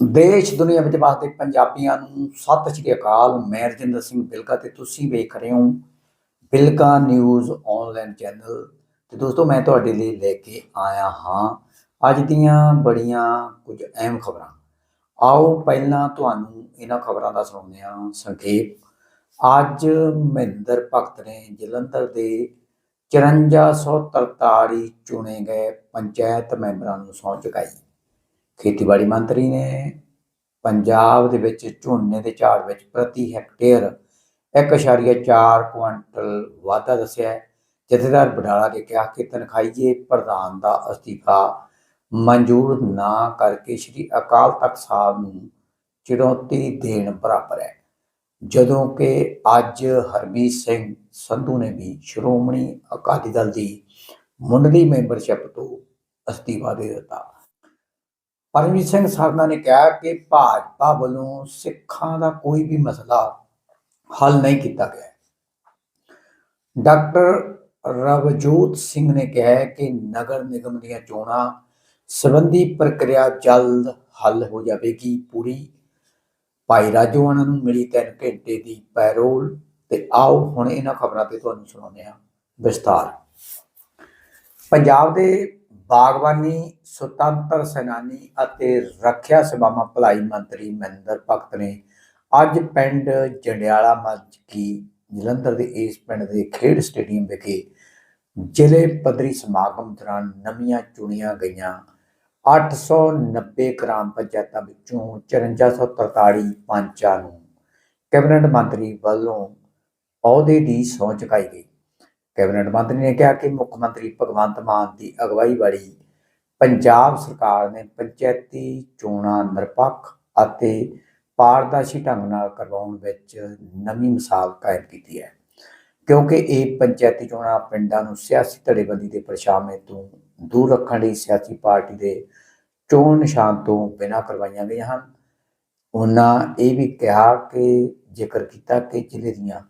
ਦੇਸ਼ ਦੁਨੀਆ ਵਿੱਚ ਵਸਦੇ ਪੰਜਾਬੀਆਂ ਨੂੰ ਸਤਿ ਸ਼੍ਰੀ ਅਕਾਲ। ਮੈਂ ਰਜਿੰਦਰ ਸਿੰਘ ਬਿਲਕਾ ਤੇ ਤੁਸੀਂ ਵੇਖ ਰਹੇ ਹੋ ਬਿਲਕਾ ਨਿਊਜ਼ ਆਨਲਾਈਨ ਚੈਨਲ। ਤੇ ਦੋਸਤੋ, ਮੈਂ ਤੁਹਾਡੇ ਲਈ ਲੈ ਕੇ ਆਇਆ ਹਾਂ ਅੱਜ ਦੀਆਂ ਬੜੀਆਂ ਕੁਝ ਅਹਿਮ ਖਬਰਾਂ। ਆਓ ਪਹਿਲਾਂ ਤੁਹਾਨੂੰ ਇਹਨਾਂ ਖਬਰਾਂ ਦਾ ਸੁਣਾਉਂਦੇ ਹਾਂ ਸੰਖੇਪ। ਅੱਜ ਮਹਿੰਦਰ ਭਗਤ ਨੇ ਜਲੰਧਰ ਦੇ 5443 ਚੁਣੇ ਗਏ ਪੰਚਾਇਤ ਮੈਂਬਰਾਂ ਨੂੰ ਸਹੁੰ ਚੁਕਾਈ। ਖੇਤੀਬਾੜੀ ਮੰਤਰੀ ਨੇ ਪੰਜਾਬ ਦੇ ਵਿੱਚ ਝੋਨੇ ਦੇ ਝਾੜ ਵਿੱਚ ਪ੍ਰਤੀ ਹੈਕਟੇਅਰ 1.4 ਕੁਇੰਟਲ ਵਾਧਾ ਦੱਸਿਆ ਹੈ। ਜਥੇਦਾਰ ਬਡਾਲਾ ਨੇ ਕਿਹਾ ਕਿ ਤਨਖਾਈਏ ਪ੍ਰਧਾਨ ਦਾ ਅਸਤੀਫਾ ਮਨਜ਼ੂਰ ਨਾ ਕਰਕੇ ਸ੍ਰੀ ਅਕਾਲ ਤਖਤ ਸਾਹਿਬ ਨੂੰ ਚੁਣੌਤੀ ਦੇਣ ਬਰਾਬਰ ਹੈ। ਜਦੋਂ ਕਿ ਅੱਜ ਹਰਮੀਤ ਸਿੰਘ ਸੰਧੂ ਨੇ ਵੀ ਸ਼੍ਰੋਮਣੀ ਅਕਾਲੀ ਦਲ ਦੀ ਮੁੰਡਲੀ ਮੈਂਬਰਸ਼ਿਪ ਤੋਂ ਅਸਤੀਫਾ ਦੇ ਦਿੱਤਾ। ਪਰਮਜੀਤ ਸਿੰਘ ਸਰਨਾ ਨੇ ਕਿਹਾ ਕਿ ਭਾਜਪਾ ਵੱਲੋਂ ਸਿੱਖਾਂ ਦਾ ਕੋਈ ਵੀ ਮਸਲਾ ਹੱਲ ਨਹੀਂ ਕੀਤਾ ਗਿਆ। ਡਾਕਟਰ ਰਵਜੋਤ ਸਿੰਘ ਨੇ ਕਿਹਾ ਕਿ ਨਗਰ ਨਿਗਮ ਦੀਆਂ ਚੋਣਾਂ ਸੰਬੰਧੀ ਪ੍ਰਕਿਰਿਆ ਜਲਦ ਹੱਲ ਹੋ ਜਾਵੇਗੀ। ਪੂਰੀ ਭਾਈ ਰਾਜੋਆਣਾ ਨੂੰ ਮਿਲੀ 3 ਘੰਟੇ ਦੀ ਪੈਰੋਲ। ਤੇ ਆਓ ਹੁਣ ਇਹਨਾਂ ਖਬਰਾਂ ਤੇ ਤੁਹਾਨੂੰ ਸੁਣਾਉਂਦੇ ਹਾਂ ਵਿਸਤਾਰ ਪੰਜਾਬ ਦੇ ਬਾਗਬਾਨੀ, ਸੁਤੰਤਰ ਸੈਨਾਨੀ ਅਤੇ ਰੱਖਿਆ ਸੇਵਾਵਾਂ ਭਲਾਈ ਮੰਤਰੀ ਮਹਿੰਦਰ ਭਗਤ ਨੇ ਅੱਜ ਪਿੰਡ ਜੰਡਿਆਲਾ ਮੱਝਕੀ ਜਲੰਧਰ ਦੇ ਇਸ ਪਿੰਡ ਦੇ ਖੇਡ ਸਟੇਡੀਅਮ ਵਿਖੇ ਜ਼ਿਲ੍ਹੇ ਪੱਧਰੀ ਸਮਾਗਮ ਦੌਰਾਨ ਨਵੀਆਂ ਚੁਣੀਆਂ ਗਈਆਂ। 890 ਗ੍ਰਾਮ ਪੰਚਾਇਤਾਂ ਵਿੱਚੋਂ 5443 ਪੰਚਾਂ ਨੂੰ ਕੈਬਨਿਟ ਮੰਤਰੀ ਵੱਲੋਂ ਅਹੁਦੇ ਦੀ ਸਹੁੰ ਚੁਕਾਈ ਗਈ। ਕੈਬਨਿਟ ਮੰਤਰੀ ਨੇ ਕਿਹਾ ਕਿ ਮੁੱਖ ਮੰਤਰੀ ਭਗਵੰਤ ਮਾਨ ਦੀ ਅਗਵਾਈ ਵਾਲੀ ਪੰਜਾਬ ਸਰਕਾਰ ਨੇ ਪੰਚਾਇਤੀ ਚੋਣਾਂ ਨਿਰਪੱਖ ਅਤੇ ਪਾਰਦਰਸ਼ੀ ਢੰਗ ਨਾਲ ਕਰਵਾਉਣ ਵਿੱਚ ਨਵੀਂ ਮਿਸਾਲ ਕਾਇਮ ਕੀਤੀ ਹੈ। ਕਿਉਂਕਿ ਇਹ ਪੰਚਾਇਤੀ ਚੋਣਾਂ ਪਿੰਡਾਂ ਨੂੰ ਸਿਆਸੀ ਧੜੇਬੰਦੀ ਦੇ ਪਰਛਾਵੇਂ ਤੋਂ ਦੂਰ ਰੱਖਣ ਲਈ ਸਿਆਸੀ ਪਾਰਟੀ ਦੇ ਚੋਣ ਨਿਸ਼ਾਨ ਤੋਂ ਬਿਨਾਂ ਕਰਵਾਈਆਂ ਗਈਆਂ ਹਨ। ਉਹਨਾਂ ਇਹ ਵੀ ਕਿਹਾ ਕਿ ਜ਼ਿਕਰ ਕੀਤਾ ਕਿ ਜ਼ਿਲ੍ਹੇ ਦੀਆਂ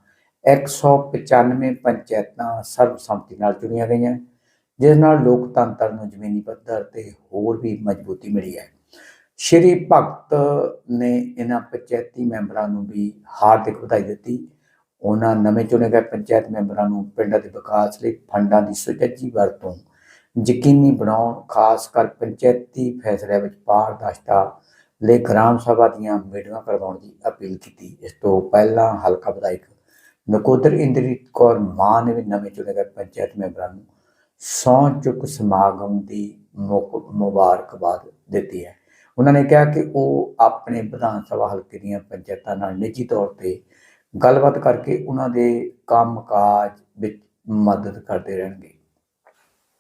195 ਪੰਚਾਇਤਾਂ ਸਰਬਸੰਮਤੀ ਨਾਲ ਚੁਣੀਆਂ ਗਈਆਂ, ਜਿਸ ਨਾਲ ਲੋਕਤੰਤਰ ਨੂੰ ਜ਼ਮੀਨੀ ਪੱਧਰ ਤੇ ਹੋਰ ਵੀ ਮਜ਼ਬੂਤੀ ਮਿਲੀ ਹੈ। ਸ਼੍ਰੀ ਭਗਤ ਨੇ ਇਹਨਾਂ ਪੰਚਾਇਤੀ ਮੈਂਬਰਾਂ ਨੂੰ ਵੀ ਹਾਰਦਿਕ ਵਧਾਈ ਦਿੱਤੀ। ਉਹਨਾਂ ਨਵੇਂ ਚੁਣੇ ਗਏ ਪੰਚਾਇਤ ਮੈਂਬਰਾਂ ਨੂੰ ਪਿੰਡਾਂ ਦੇ ਵਿਕਾਸ ਲਈ ਫੰਡਾਂ ਦੀ ਸੁਚੱਜੀ ਵਰਤੋਂ ਯਕੀਨੀ ਬਣਾਉਣ, ਖਾਸ ਕਰ ਪੰਚਾਇਤੀ ਫੈਸਲਿਆਂ ਵਿੱਚ ਪਾਰਦਰਸ਼ਤਾ ਲਈ ਗ੍ਰਾਮ ਸਭਾ ਦੀਆਂ ਮੀਟਿੰਗਾਂ ਕਰਵਾਉਣ ਦੀ ਅਪੀਲ ਕੀਤੀ। ਇਸ ਤੋਂ ਪਹਿਲਾਂ ਹਲਕਾ ਵਿਧਾਇਕ ਨਕੋਦਰ ਇੰਦਰੀਤ ਕੌਰ ਮਾਨ ਨੇ ਵੀ ਨਵੇਂ ਚੁਣੇ ਗਏ ਪੰਚਾਇਤ ਮੈਂਬਰਾਂ ਨੂੰ। ਸਹੁੰ ਚੁੱਕ ਸਮਾਗਮ ਦੀ ਮੁਕ- ਮੁਬਾਰਕਬਾਦ ਦਿੱਤੀ ਹੈ। ਉਹਨਾਂ ਨੇ ਕਿਹਾ ਕਿ ਉਹ ਆਪਣੇ ਵਿਧਾਨ ਸਭਾ ਹਲਕੇ ਦੀਆਂ ਪੰਚਾਇਤਾਂ ਨਾਲ ਨਿੱਜੀ ਤੌਰ ਤੇ ਗੱਲਬਾਤ ਕਰਕੇ ਉਹਨਾਂ ਦੇ ਕੰਮਕਾਜ ਵਿੱਚ ਮਦਦ ਕਰਦੇ ਰਹਿਣਗੇ।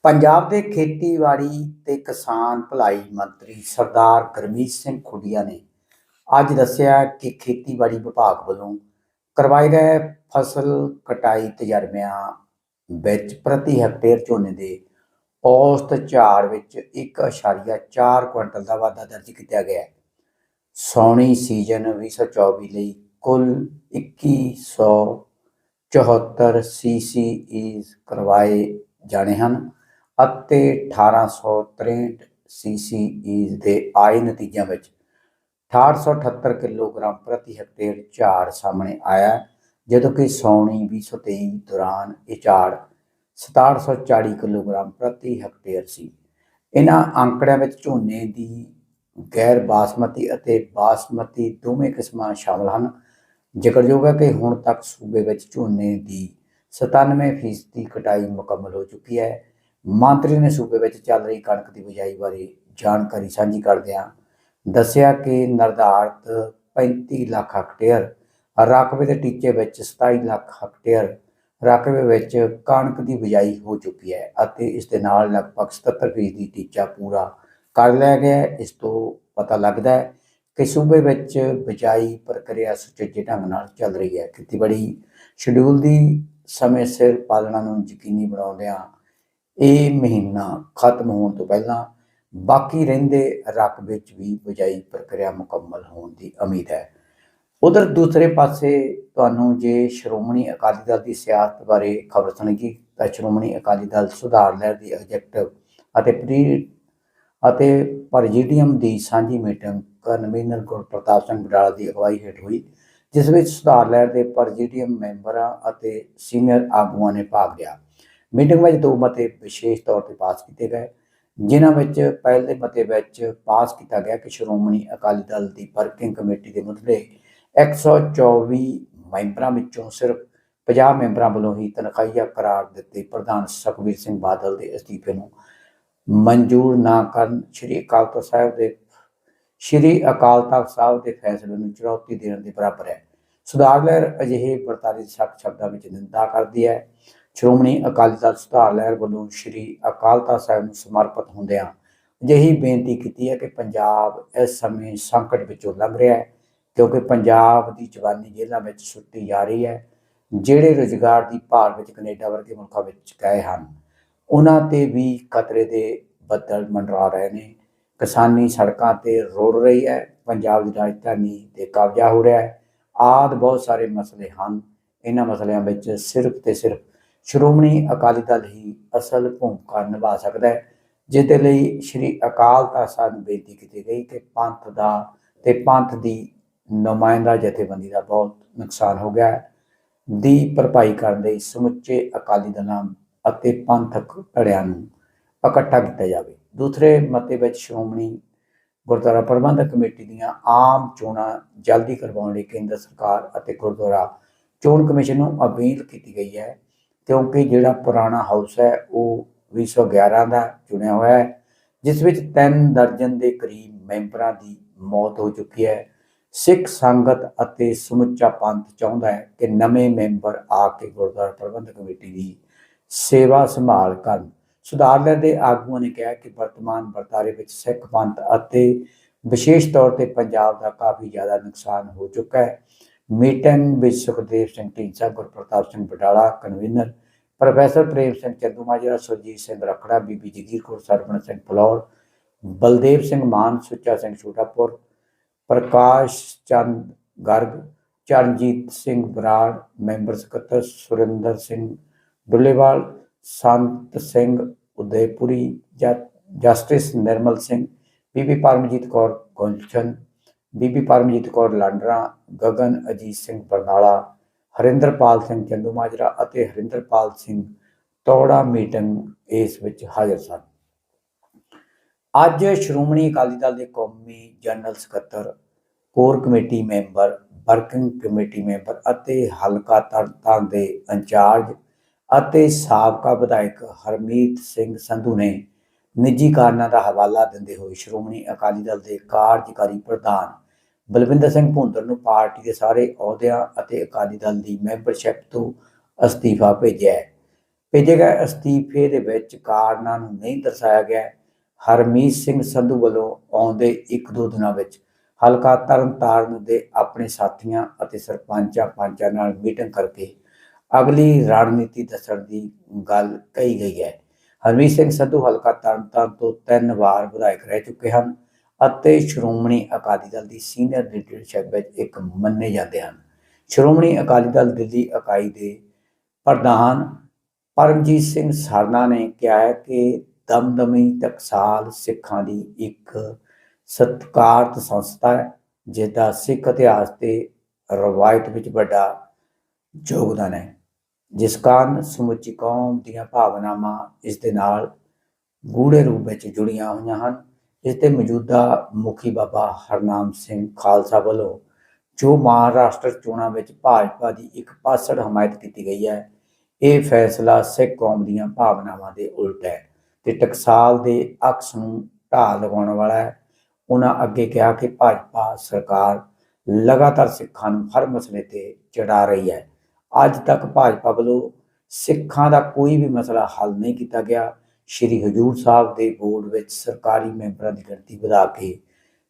ਪੰਜਾਬ ਦੇ ਖੇਤੀਬਾੜੀ ਤੇ ਕਿਸਾਨ ਭਲਾਈ ਮੰਤਰੀ ਸਰਦਾਰ ਗਰਮੀਤ ਸਿੰਘ ਖੁੱਡੀਆ ਨੇ ਅੱਜ ਦੱਸਿਆ ਕਿ ਖੇਤੀਬਾੜੀ ਵਿਭਾਗ ਵੱਲੋਂ ਕਰਵਾਏ ਗਏ ਫਸਲ ਕਟਾਈ ਤਜਰਬਿਆਂ ਵਿੱਚ ਪ੍ਰਤੀ ਹੈਕਟੇਅਰ ਝੋਨੇ ਦੇ ਔਸਤ ਝਾੜ ਵਿੱਚ 1.4 ਕੁਇੰਟਲ ਦਾ ਵਾਧਾ ਦਰਜ ਕੀਤਾ ਗਿਆ ਹੈ। ਸੌਣੀ ਸੀਜ਼ਨ 2024 ਲਈ ਕੁੱਲ 2174 ਸੀਸੀਈਜ਼ ਕਰਵਾਏ ਜਾਣੇ ਹਨ ਅਤੇ 1863 ਸੀਸੀਈਜ਼ ਦੇ ਆਏ ਨਤੀਜਿਆਂ ਵਿੱਚ 6878 ਕਿਲੋਗ੍ਰਾਮ ਪ੍ਰਤੀ ਹੈਕਟੇਅਰ ਝਾੜ ਸਾਹਮਣੇ ਆਇਆ ਜਦੋਂ ਕਿ ਸੌਣੀ 2023 ਦੌਰਾਨ ਇਹ ਝਾੜ 6740 ਕਿਲੋਗ੍ਰਾਮ ਪ੍ਰਤੀ ਹੈਕਟੇਅਰ ਸੀ। ਇਹਨਾਂ ਅੰਕੜਿਆਂ ਵਿੱਚ ਝੋਨੇ ਦੀ ਗੈਰ ਬਾਸਮਤੀ ਅਤੇ ਬਾਸਮਤੀ ਦੋਵੇਂ ਕਿਸਮਾਂ ਸ਼ਾਮਲ ਹਨ। ਜ਼ਿਕਰਯੋਗ ਹੈ ਕਿ ਹੁਣ ਤੱਕ ਸੂਬੇ ਵਿੱਚ ਝੋਨੇ ਦੀ 97% ਕਟਾਈ ਮੁਕੰਮਲ ਹੋ ਚੁੱਕੀ ਹੈ। ਮੰਤਰੀ ਨੇ ਸੂਬੇ ਵਿੱਚ ਚੱਲ ਰਹੀ ਕਣਕ ਦੀ ਬਿਜਾਈ ਬਾਰੇ ਜਾਣਕਾਰੀ ਸਾਂਝੀ ਕਰਦਿਆਂ ਦੱਸਿਆ ਕਿ ਨਿਰਧਾਰਤ 35 ਲੱਖ ਹੈਕਟੇਅਰ, ਰਕਬੇ ਦੇ ਟੀਚੇ ਵਿੱਚ 27 ਲੱਖ ਹੈਕਟੇਅਰ, ਰਕਬੇ ਵਿੱਚ ਕਣਕ ਦੀ ਬਿਜਾਈ ਹੋ ਚੁੱਕੀ ਹੈ ਅਤੇ ਇਸ ਦੇ ਨਾਲ ਲਗਭਗ 77% ਦੀ ਟੀਚਾ ਪੂਰਾ ਕਰ ਲਿਆ ਗਿਆ ਇਸ ਤੋਂ ਪਤਾ ਲੱਗਦਾ ਹੈ ਕਿ ਸੂਬੇ ਵਿੱਚ ਬਿਜਾਈ ਪ੍ਰਕਿਰਿਆ ਸੁਚੱਜੇ ਢੰਗ ਨਾਲ ਚੱਲ ਰਹੀ ਹੈ। ਖੇਤੀਬਾੜੀ ਸ਼ਡਿਊਲ ਦੀ ਸਮੇਂ ਸਿਰ ਪਾਲਣਾ ਨੂੰ ਯਕੀਨੀ ਬਣਾਉਂਦਿਆਂ ਇਹ ਮਹੀਨਾ ਖਤਮ ਹੋਣ ਤੋਂ ਪਹਿਲਾਂ ਬਾਕੀ ਰਹਿੰਦੇ ਰਕਬੇ ਵਿੱਚ ਵੀ ਬਿਜਾਈ ਪ੍ਰਕਿਰਿਆ ਮੁਕੰਮਲ ਹੋਣ ਦੀ ਉਮੀਦ ਹੈ। ਉਧਰ ਦੂਸਰੇ ਪਾਸੇ ਤੁਹਾਨੂੰ ਜੇ ਸ਼੍ਰੋਮਣੀ ਅਕਾਲੀ ਦਲ ਦੀ ਸਿਆਸਤ ਬਾਰੇ ਖਬਰ ਸੁਣੇਗੀ ਤਾਂ ਸ਼੍ਰੋਮਣੀ ਅਕਾਲੀ ਦਲ ਸੁਧਾਰ ਲਹਿਰ ਦੀ ਐਗਜ਼ੈਕਟਿਵ ਅਤੇ ਪ੍ਰੀ ਅਤੇ ਪ੍ਰੈਜ਼ੀਡੀਅਮ ਦੀ ਸਾਂਝੀ ਮੀਟਿੰਗ ਕਨਵੀਨਰ ਗੁਰਪ੍ਰਤਾਪ ਸਿੰਘ ਬਡਾਲਾ ਦੀ ਅਗਵਾਈ ਹੇਠ ਹੋਈ, ਜਿਸ ਵਿੱਚ ਸੁਧਾਰ ਲਹਿਰ ਦੇ ਪ੍ਰੈਜ਼ੀਡੀਅਮ ਮੈਂਬਰਾਂ ਅਤੇ ਸੀਨੀਅਰ ਆਗੂਆਂ ਨੇ ਭਾਗ ਲਿਆ। ਮੀਟਿੰਗ ਵਿੱਚ ਦੋ ਮਤੇ ਵਿਸ਼ੇਸ਼ ਤੌਰ ਤੇ ਪਾਸ ਕੀਤੇ ਗਏ। ਜਿਨ੍ਹਾਂ ਵਿੱਚ ਪਹਿਲੇ ਮਤੇ ਵਿੱਚ ਪਾਸ ਕੀਤਾ ਗਿਆ ਕਿ ਸ਼੍ਰੋਮਣੀ ਅਕਾਲੀ ਦਲ ਦੀ ਵਰਕਿੰਗ ਕਮੇਟੀ ਦੇ ਮੁੱਢਲੇ 124 ਮੈਂਬਰਾਂ ਵਿੱਚੋਂ ਸਿਰਫ 50 ਮੈਂਬਰਾਂ ਵੱਲੋਂ ਹੀ ਤਨਖਾਹੀਆ ਕਰਾਰ ਦਿੱਤੇ। ਪ੍ਰਧਾਨ ਸੁਖਬੀਰ ਸਿੰਘ ਬਾਦਲ ਦੇ ਅਸਤੀਫੇ ਨੂੰ ਮਨਜ਼ੂਰ ਨਾ ਕਰਨ ਸ਼੍ਰੀ ਅਕਾਲ ਤਖਤ ਸਾਹਿਬ ਦੇ, ਸ਼੍ਰੀ ਅਕਾਲ ਤਖਤ ਸਾਹਿਬ ਦੇ ਫੈਸਲੇ ਨੂੰ ਚੁਣੌਤੀ ਦੇਣ ਦੇ ਬਰਾਬਰ ਹੈ। ਸੁਧਾਰ ਲਹਿਰ ਅਜਿਹੇ ਵਰਤਾਰੇ ਦੀ ਸਖਤ ਸ਼ਬਦਾਂ ਵਿੱਚ ਨਿੰਦਾ ਕਰਦੀ ਹੈ। ਸ਼੍ਰੋਮਣੀ ਅਕਾਲੀ ਦਲ ਸੁਧਾਰ ਲਹਿਰ ਵੱਲੋਂ ਸ਼੍ਰੀ ਅਕਾਲ ਤਖਤ ਸਾਹਿਬ ਨੂੰ ਸਮਰਪਿਤ ਹੁੰਦਿਆਂ ਅਜਿਹੀ ਬੇਨਤੀ ਕੀਤੀ ਹੈ ਕਿ ਪੰਜਾਬ ਇਸ ਸਮੇਂ ਸੰਕਟ ਵਿੱਚੋਂ ਲੰਘ ਰਿਹਾ ਹੈ, ਕਿਉਂਕਿ ਪੰਜਾਬ ਦੀ ਜਵਾਨੀ ਜੇਲ੍ਹਾਂ ਵਿੱਚ ਸੁੱਟੀ ਜਾ ਰਹੀ ਹੈ, ਜਿਹੜੇ ਰੁਜ਼ਗਾਰ ਦੀ ਭਾਲ ਵਿੱਚ ਕੈਨੇਡਾ ਵਰਗੇ ਮੁਲਕਾਂ ਵਿੱਚ ਗਏ ਹਨ, ਉਹਨਾਂ ਤੇ ਵੀ ਖਤਰੇ ਦੇ ਬੱਦਲ ਮੰਡਰਾ ਰਹੇ ਨੇ। ਕਿਸਾਨੀ ਸੜਕਾਂ ਤੇ ਰੋੜ ਰਹੀ ਹੈ, ਪੰਜਾਬ ਦੀ ਰਾਜਧਾਨੀ ਤੇ ਕਬਜ਼ਾ ਹੋ ਰਿਹਾ ਹੈ, ਆਦ ਬਹੁਤ ਸਾਰੇ ਮਸਲੇ ਹਨ। ਇਹਨਾਂ ਮਸਲਿਆਂ ਵਿੱਚ ਸਿਰਫ ਤੇ ਸਿਰਫ ਸ਼੍ਰੋਮਣੀ ਅਕਾਲੀ ਦਲ ਹੀ ਅਸਲ ਭੂਮਿਕਾ ਨਿਭਾ ਸਕਦਾ ਹੈ ਜਿਸ ਦੇ ਲਈ ਸ਼੍ਰੀ ਅਕਾਲ ਤਖਤ ਸਾਹਿਬ ਨੂੰ ਬੇਨਤੀ ਕੀਤੀ ਗਈ ਕਿ ਪੰਥ ਦਾ ਤੇ ਪੰਥ ਦੀ ਨੁਮਾਇੰਦਾ ਜਥੇਬੰਦੀ ਦਾ ਬਹੁਤ ਨੁਕਸਾਨ ਹੋ ਗਿਆ ਦੀ ਭਰਪਾਈ ਕਰਨ ਲਈ ਸਮੁੱਚੇ ਅਕਾਲੀ ਦਲਾਂ ਅਤੇ ਪੰਥਕ ਧੜਿਆਂ ਨੂੰ ਇਕੱਠਾ ਕੀਤਾ ਜਾਵੇ। ਦੂਸਰੇ ਮਤੇ ਵਿੱਚ ਸ਼੍ਰੋਮਣੀ ਗੁਰਦੁਆਰਾ ਪ੍ਰਬੰਧਕ ਕਮੇਟੀ ਦੀਆਂ ਆਮ ਚੋਣਾਂ ਜਲਦੀ ਕਰਵਾਉਣ ਲਈ ਕੇਂਦਰ ਸਰਕਾਰ ਅਤੇ ਗੁਰਦੁਆਰਾ ਚੋਣ ਕਮਿਸ਼ਨ ਨੂੰ ਅਪੀਲ ਕੀਤੀ ਗਈ ਹੈ ਕਿਉਂਕਿ ਜਿਹੜਾ ਪੁਰਾਣਾ ਹਾਊਸ ਹੈ, ਉਹ 2011 ਦਾ ਚੁਣਿਆ ਹੋਇਆ ਹੈ, ਜਿਸ ਵਿੱਚ ਤਿੰਨ ਦਰਜਨ ਦੇ ਕਰੀਬ ਮੈਂਬਰਾਂ ਦੀ ਮੌਤ ਹੋ ਚੁੱਕੀ ਹੈ। ਸਿੱਖ ਸੰਗਤ ਅਤੇ ਸਮੁੱਚਾ ਪੰਥ ਚਾਹੁੰਦਾ ਹੈ ਕਿ ਨਵੇਂ ਮੈਂਬਰ ਆ ਕੇ ਗੁਰਦੁਆਰਾ ਪ੍ਰਬੰਧਕ ਕਮੇਟੀ ਦੀ ਸੇਵਾ ਸੰਭਾਲ ਕਰਨ। ਸੁਧਾਰ ਦੇ ਆਗੂਆਂ ਨੇ ਕਿਹਾ ਕਿ ਵਰਤਮਾਨ ਵਰਤਾਰੇ ਵਿੱਚ ਸਿੱਖ ਪੰਥ ਅਤੇ ਵਿਸ਼ੇਸ਼ ਤੌਰ ਤੇ ਪੰਜਾਬ ਦਾ ਕਾਫੀ ਜ਼ਿਆਦਾ ਨੁਕਸਾਨ ਹੋ ਚੁੱਕਾ ਹੈ। ਮੀਟਿੰਗ ਵਿੱਚ Sukhdev Singh Dhindsa, Gurpartap Singh Batala convener, professor Prem Singh Chandumajra Surjit Singh Rakhra, Bibi Jagir Kaur Sarwan Singh Phillaur, Baldev Singh Mann, Sucha Singh Chhotepur, Parkash Chand Garg, Charanjit Singh Brar, member ਸਕੱਤਰ Surinder Singh Dullewal, Sant Singh Udaipuri justice Nirmal Singh, Bibi Paramjit Kaur Gulshan ਬੀਬੀ ਪਰਮਜੀਤ ਕੌਰ ਲਾਂਡਰਾ, ਗਗਨ ਅਜੀਤ ਸਿੰਘ ਬਰਨਾਲਾ, ਹਰਿੰਦਰਪਾਲ ਸਿੰਘ ਚੰਦੂਮਾਜਰਾ ਅਤੇ Harinderpal Singh ਤੌੜਾ meeting ਇਸ ਵਿੱਚ ਹਾਜ਼ਰ ਸਨ। ਅੱਜ ਸ਼੍ਰੋਮਣੀ ਅਕਾਲੀ ਦਲ ਦੇ ਕੌਮੀ general ਸਕੱਤਰ, core committee member, working committee member ਅਤੇ ਹਲਕਾ ਤਰਨਤਾਰਨ ਦੇ ਇੰਚਾਰਜ ਅਤੇ ਸਾਬਕਾ ਵਿਧਾਇਕ ਹਰਮੀਤ ਸਿੰਘ ਸੰਧੂ ਨੇ ਨਿੱਜੀ ਕਾਰਨਾਂ ਦਾ ਹਵਾਲਾ ਦਿੰਦੇ ਹੋਏ ਸ਼੍ਰੋਮਣੀ ਅਕਾਲੀ ਦਲ ਦੇ ਕਾਰਜਕਾਰੀ ਪ੍ਰਧਾਨ ਬਲਵਿੰਦਰ ਸਿੰਘ ਭੁੰਦਰ ਨੂੰ ਪਾਰਟੀ ਦੇ ਸਾਰੇ ਅਹੁਦਿਆਂ ਅਤੇ ਅਕਾਲੀ ਦਲ ਦੀ ਮੈਂਬਰਸ਼ਿਪ ਤੋਂ ਅਸਤੀਫਾ ਭੇਜਿਆ ਹੈ। ਭੇਜੇ ਗਏ ਅਸਤੀਫੇ ਦੇ ਵਿੱਚ ਕਾਰਨਾਂ ਨੂੰ ਨਹੀਂ ਦਰਸਾਇਆ ਗਿਆ। ਹਰਮੀਤ ਸਿੰਘ ਸੰਧੂ ਵੱਲੋਂ ਆਉਂਦੇ ਇੱਕ ਦੋ ਦਿਨਾਂ ਵਿੱਚ ਹਲਕਾ ਤਰਨਤਾਰਨ ਦੇ ਆਪਣੇ ਸਾਥੀਆਂ ਅਤੇ ਸਰਪੰਚਾਂ ਪੰਚਾਂ ਨਾਲ ਮੀਟਿੰਗ ਕਰਕੇ ਅਗਲੀ ਰਣਨੀਤੀ ਦੱਸਣ ਦੀ ਗੱਲ ਕਹੀ ਗਈ ਹੈ। ਹਰਮੀਤ ਸਿੰਘ ਸੰਧੂ ਹਲਕਾ ਤਰਨਤਾਰਨ ਤੋਂ ਤਿੰਨ ਵਾਰ ਵਿਧਾਇਕ ਰਹਿ ਚੁੱਕੇ ਹਨ ਅਤੇ ਸ਼੍ਰੋਮਣੀ ਅਕਾਲੀ ਦਲ ਦੀ ਸੀਨੀਅਰ ਲੀਡਰਸ਼ਿਪ ਵਿੱਚ ਇੱਕ ਮੰਨੇ ਜਾਂਦੇ ਹਨ। ਸ਼੍ਰੋਮਣੀ ਅਕਾਲੀ ਦਲ ਦਿੱਲੀ ਇਕਾਈ ਦੇ ਪ੍ਰਧਾਨ ਪਰਮਜੀਤ ਸਿੰਘ ਸਰਨਾ ਨੇ ਕਿਹਾ ਹੈ ਕਿ ਦਮਦਮੀ ਟਕਸਾਲ ਸਿੱਖਾਂ ਦੀ ਇੱਕ ਸਤਿਕਾਰਤ ਸੰਸਥਾ ਹੈ ਜਿਸ ਦਾ ਸਿੱਖ ਇਤਿਹਾਸ ਤੇ ਰਵਾਇਤ ਵਿੱਚ ਵੱਡਾ ਯੋਗਦਾਨ ਹੈ। ਜਿਸ ਕਾਰਨ ਸਮੁੱਚੀ ਕੌਮ ਦੀਆਂ ਭਾਵਨਾਵਾਂ ਇਸ ਦੇ ਨਾਲ ਗੂੜੇ ਰੂਪ ਵਿੱਚ ਜੁੜੀਆਂ ਹੋਈਆਂ ਹਨ। ਇਸ 'ਤੇ ਮੌਜੂਦਾ ਮੁਖੀ ਬਾਬਾ ਹਰਨਾਮ ਸਿੰਘ ਖਾਲਸਾ ਵੱਲੋਂ ਜੋ ਮਹਾਰਾਸ਼ਟਰ ਚੋਣਾਂ ਵਿੱਚ ਭਾਜਪਾ ਦੀ ਇੱਕ ਪਾਸੜ ਹਮਾਇਤ ਕੀਤੀ ਗਈ ਹੈ, ਇਹ ਫੈਸਲਾ ਸਿੱਖ ਕੌਮ ਦੀਆਂ ਭਾਵਨਾਵਾਂ ਦੇ ਉਲਟ ਹੈ ਤੇ ਟਕਸਾਲ ਦੇ ਅਕਸ ਨੂੰ ਢਾਹ ਲਗਾਉਣ ਵਾਲਾ ਹੈ। ਉਹਨਾਂ ਅੱਗੇ ਕਿਹਾ ਕਿ ਭਾਜਪਾ ਸਰਕਾਰ ਲਗਾਤਾਰ ਸਿੱਖਾਂ ਨੂੰ ਹਰ ਮਸਲੇ ਤੇ ਚੜਾ ਰਹੀ ਹੈ। ਅੱਜ ਤੱਕ ਭਾਜਪਾ ਵੱਲੋਂ ਸਿੱਖਾਂ ਦਾ ਕੋਈ ਵੀ ਮਸਲਾ ਹੱਲ ਨਹੀਂ ਕੀਤਾ ਗਿਆ। ਸ਼੍ਰੀ ਹਜੂਰ ਸਾਹਿਬ ਦੇ ਬੋਰਡ ਵਿੱਚ ਸਰਕਾਰੀ ਮੈਂਬਰਾਂ ਦੀ ਗਿਣਤੀ ਵਧਾ ਕੇ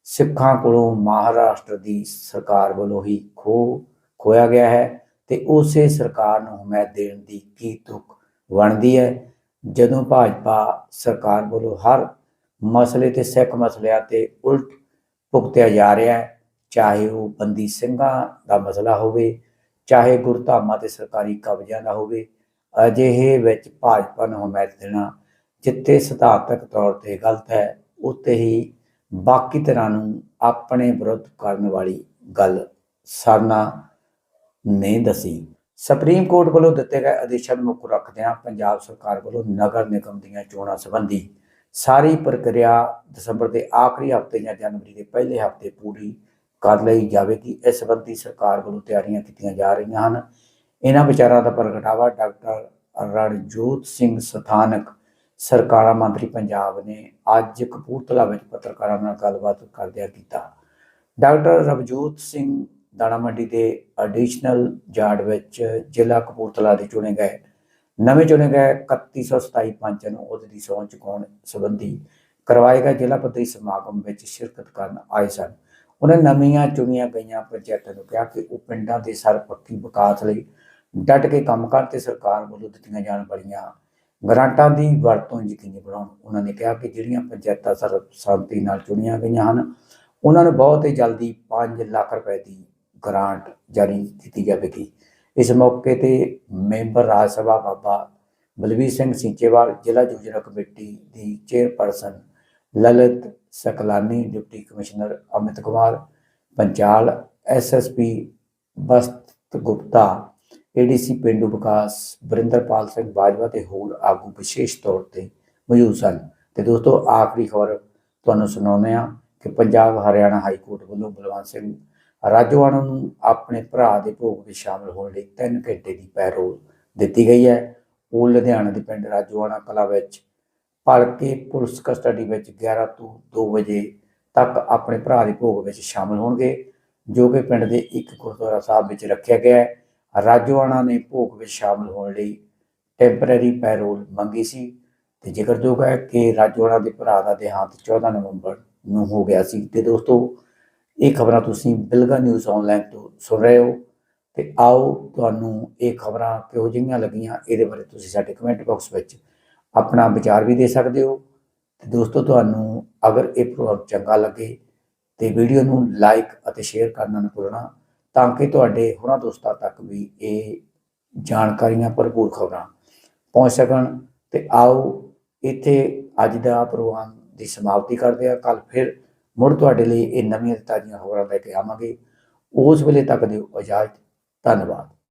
ਸਿੱਖਾਂ ਕੋਲੋਂ ਮਹਾਰਾਸ਼ਟਰ ਦੀ ਸਰਕਾਰ ਵੱਲੋਂ ਹੀ ਖੋ ਖੋਇਆ ਗਿਆ ਹੈ ਤੇ ਉਸੇ ਸਰਕਾਰ ਨੂੰ ਹਮਾਇਤ ਦੇਣ ਦੀ ਕੀ ਤੁਕ ਬਣਦੀ ਹੈ? ਜਦੋਂ ਭਾਜਪਾ ਸਰਕਾਰ ਵੱਲੋਂ ਹਰ ਮਸਲੇ ਤੇ ਸਿੱਖ ਮਸਲਿਆਂ ਤੇ ਉਲਟ ਭੁਗਤਿਆ ਜਾ ਰਿਹਾ ਹੈ, ਚਾਹੇ ਉਹ ਬੰਦੀ ਸਿੰਘਾਂ ਦਾ ਮਸਲਾ ਹੋਵੇ ਚਾਹੇ ਗੁਰਧਾਮਾਂ ਤੇ ਸਰਕਾਰੀ ਕਬਜ਼ਿਆਂ ਦਾ ਹੋਵੇ, ਅਜਿਹੇ ਵਿੱਚ ਭਾਜਪਾ ਨੂੰ ਹਮਾਇਤ ਦੇਣਾ ਜਿੱਥੇ ਸਿਧਾਂਤਕ ਤੌਰ ਤੇ ਗਲਤ ਹੈ, ਉੱਤੇ ਹੀ ਬਾਕੀ ਧਿਰਾਂ ਨੂੰ ਆਪਣੇ ਵਿਰੁੱਧ ਕਰਨ ਵਾਲੀ ਗੱਲ ਸਰਨਾ ਨੇ ਦੱਸੀ। ਸੁਪਰੀਮ ਕੋਰਟ ਵੱਲੋਂ ਦਿੱਤੇ ਗਏ ਆਦੇਸ਼ਾਂ ਨੂੰ ਮੁੱਖ ਰੱਖਦਿਆਂ ਪੰਜਾਬ ਸਰਕਾਰ ਵੱਲੋਂ ਨਗਰ ਨਿਗਮ ਦੀਆਂ ਚੋਣਾਂ ਸੰਬੰਧੀ ਸਾਰੀ ਪ੍ਰਕਿਰਿਆ ਦਸੰਬਰ ਦੇ ਆਖਰੀ ਹਫ਼ਤੇ ਜਾਂ ਜਨਵਰੀ ਦੇ ਪਹਿਲੇ ਹਫ਼ਤੇ ਪੂਰੀ ਕਰ ਲਈ ਜਾਵੇਗੀ ਇਸ ਸੰਬੰਧੀ ਸਰਕਾਰ ਵੱਲੋਂ ਤਿਆਰੀਆਂ ਕੀਤੀਆਂ ਜਾ ਰਹੀਆਂ ਹਨ। ਇਹਨਾਂ ਵਿਚਾਰਾਂ ਦਾ ਪ੍ਰਗਟਾਵਾ ਡਾਕਟਰ ਰਣਜੋਤ ਸਿੰਘ ਸਥਾਨਕ ਸਰਕਾਰਾਂ ਮੰਤਰੀ ਪੰਜਾਬ ਨੇ ਅੱਜ ਕਪੂਰਥਲਾ ਵਿੱਚ ਪੱਤਰਕਾਰਾਂ ਨਾਲ ਗੱਲਬਾਤ ਕਰਦਿਆਂ ਕੀਤਾ। ਡਾਕਟਰ ਰਵਜੋਤ ਸਿੰਘ ਦਾਣਾ ਮੰਡੀ ਦੇ ਐਡੀਸ਼ਨਲ ਜਾਰਡ ਵਿੱਚ ਜ਼ਿਲ੍ਹਾ ਕਪੂਰਥਲਾ ਦੇ ਚੁਣੇ ਗਏ, ਨਵੇਂ ਚੁਣੇ ਗਏ 3127 ਪੰਚਾਂ ਨੂੰ ਉਹਦੇ ਦੀ ਸਹੁੰ ਚੁਕਾਉਣ ਸੰਬੰਧੀ ਕਰਵਾਏ ਗਏ ਜ਼ਿਲ੍ਹਾ ਪੱਧਰੀ ਸਮਾਗਮ ਵਿੱਚ ਸ਼ਿਰਕਤ ਕਰਨ ਆਏ ਸਨ। ਉਹਨਾਂ ਨਵੀਆਂ ਚੁਣੀਆਂ ਗਈਆਂ ਪੰਚਾਇਤਾਂ ਨੂੰ ਕਿਹਾ ਕਿ ਉਹ ਪਿੰਡਾਂ ਦੇ ਸਰਪੱਖੀ ਵਿਕਾਸ ਲਈ ਡਟ ਕੇ ਕੰਮ ਕਰਨ ਤੇ ਸਰਕਾਰ ਵੱਲੋਂ ਦਿੱਤੀਆਂ ਜਾਣ ਵਾਲੀਆਂ ਗ੍ਰਾਂਟਾਂ ਦੀ ਵਰਤੋਂ ਯਕੀਨੀ ਬਣਾਉਣ। ਉਹਨਾਂ ਨੇ ਕਿਹਾ ਕਿ ਜਿਹੜੀਆਂ ਪੰਚਾਇਤਾਂ ਸਰਬਸੰਮਤੀ ਨਾਲ ਚੁਣੀਆਂ ਗਈਆਂ ਹਨ, ਉਹਨਾਂ ਨੂੰ ਬਹੁਤ ਹੀ ਜਲਦੀ 5 ਲੱਖ ਰੁਪਏ ਦੀ ਗ੍ਰਾਂਟ ਜਾਰੀ ਕੀਤੀ ਜਾਵੇਗੀ। ਇਸ ਮੌਕੇ ਤੇ ਮੈਂਬਰ ਰਾਜ ਸਭਾ ਬਾਬਾ ਬਲਵੀਰ ਸਿੰਘ ਸਿੰਚੇਵਾਲ, ਜ਼ਿਲ੍ਹਾ ਯੋਜਨਾ ਕਮੇਟੀ ਦੀ chairperson Lalit Saklani deputy commissioner Amit Kumar Panchal SSP Basant Gupta ADC ਪਿੰਡੂ ਵਿਕਾਸ ਵਰਿੰਦਰਪਾਲ ਸਿੰਘ ਬਾਜਵਾ ਤੇ ਹੋਰ ਆਗੂ ਵਿਸ਼ੇਸ਼ ਤੌਰ ਤੇ ਮੌਜੂਦ ਸਨ ਤੇ ਦੋਸਤੋ ਆਖਰੀ ਖਬਰ ਤੁਹਾਨੂੰ ਸੁਣਾਉਂਦੇ ਹਾਂ ਕਿ ਪੰਜਾਬ ਹਰਿਆਣਾ ਹਾਈ ਕੋਰਟ ਵੱਲੋਂ ਬਲਵੰਤ ਸਿੰਘ ਰਾਜੋਆਣਾ ਨੂੰ ਆਪਣੇ ਭਰਾ ਦੇ ਭੋਗ ਵਿੱਚ ਸ਼ਾਮਲ ਹੋਣ ਲਈ 3 ਘੰਟੇ ਦੀ ਪੈਰੋਲ ਦਿੱਤੀ ਗਈ ਹੈ ਉਹ ਲੁਧਿਆਣਾ ਦੇ ਪਿੰਡ ਰਾਜੋਆਣਾ ਕਲਾ ਵਿੱਚ ਭਲਕੇ ਪੁਲਿਸ ਕਸਟਡੀ ਵਿੱਚ 11 ਤੋਂ 2 ਵਜੇ ਤੱਕ ਆਪਣੇ ਭਰਾ ਦੇ ਭੋਗ ਵਿੱਚ ਸ਼ਾਮਲ ਹੋਣਗੇ, ਜੋ ਕਿ ਪਿੰਡ ਦੇ ਇੱਕ ਗੁਰਦੁਆਰਾ ਸਾਹਿਬ ਵਿੱਚ ਰੱਖਿਆ ਗਿਆ ਹੈ। ਰਾਜੋਆਣਾ ਨੇ ਭੋਗ ਵਿੱਚ ਸ਼ਾਮਲ ਹੋਣ ਲਈ ਟੈਂਪਰੇਰੀ ਪੈਰੋਲ ਮੰਗੀ ਸੀ ਤੇ ਜ਼ਿਕਰਯੋਗ ਹੈ ਕਿ ਰਾਜੋਆਣਾ ਦੇ ਭਰਾ ਦਾ ਦੇਹਾਂਤ 14 ਨਵੰਬਰ ਨੂੰ ਹੋ ਗਿਆ ਸੀ। ਤੇ ਦੋਸਤੋ, ਇਹ ਖਬਰਾਂ ਤੁਸੀਂ ਬਿਲਗਾ ਨਿਊਜ਼ ਆਨਲਾਈਨ ਤੋਂ ਸੁਣ ਰਹੇ ਹੋ ਤੇ ਆਓ ਤੁਹਾਨੂੰ ਇਹ ਖਬਰਾਂ ਕਿਹੋ ਜਿਹੀਆਂ ਲੱਗੀਆਂ, ਇਹਦੇ ਬਾਰੇ ਤੁਸੀਂ ਸਾਡੇ ਕਮੈਂਟ ਬਾਕਸ ਵਿੱਚ ਆਪਣਾ ਵਿਚਾਰ ਵੀ ਦੇ ਸਕਦੇ ਹੋ। ਤੇ ਦੋਸਤੋ, ਤੁਹਾਨੂੰ ਅਗਰ ਇਹ ਪ੍ਰੋਗਰਾਮ ਚੰਗਾ ਲੱਗੇ ਤੇ ਵੀਡੀਓ ਨੂੰ ਲਾਈਕ ਅਤੇ ਸ਼ੇਅਰ ਕਰਨਾ ਨਾ ਭੁੱਲਣਾ, ਤਾਂ ਕਿ ਤੁਹਾਡੇ ਹੋਰਾਂ ਦੋਸਤਾਂ ਤੱਕ ਵੀ ਇਹ ਜਾਣਕਾਰੀਆਂ ਭਰਪੂਰ ਖਬਰਾਂ ਪਹੁੰਚ ਸਕਣ। ਤੇ ਆਓ, ਇੱਥੇ ਅੱਜ ਦਾ ਪ੍ਰੋਗਰਾਮ ਦੀ ਸਮਾਪਤੀ ਕਰਦੇ ਆ ਕੱਲ ਫਿਰ ਮੁੜ ਤੁਹਾਡੇ ਲਈ ਇਹ ਨਵੀਆਂ ਤਾਜ਼ੀਆਂ ਖਬਰਾਂ ਲੈ ਕੇ ਆਵਾਂਗੇ। ਉਸ ਵੇਲੇ ਤੱਕ ਦਿਓ ਇਜਾਜ਼ਤ। ਧੰਨਵਾਦ।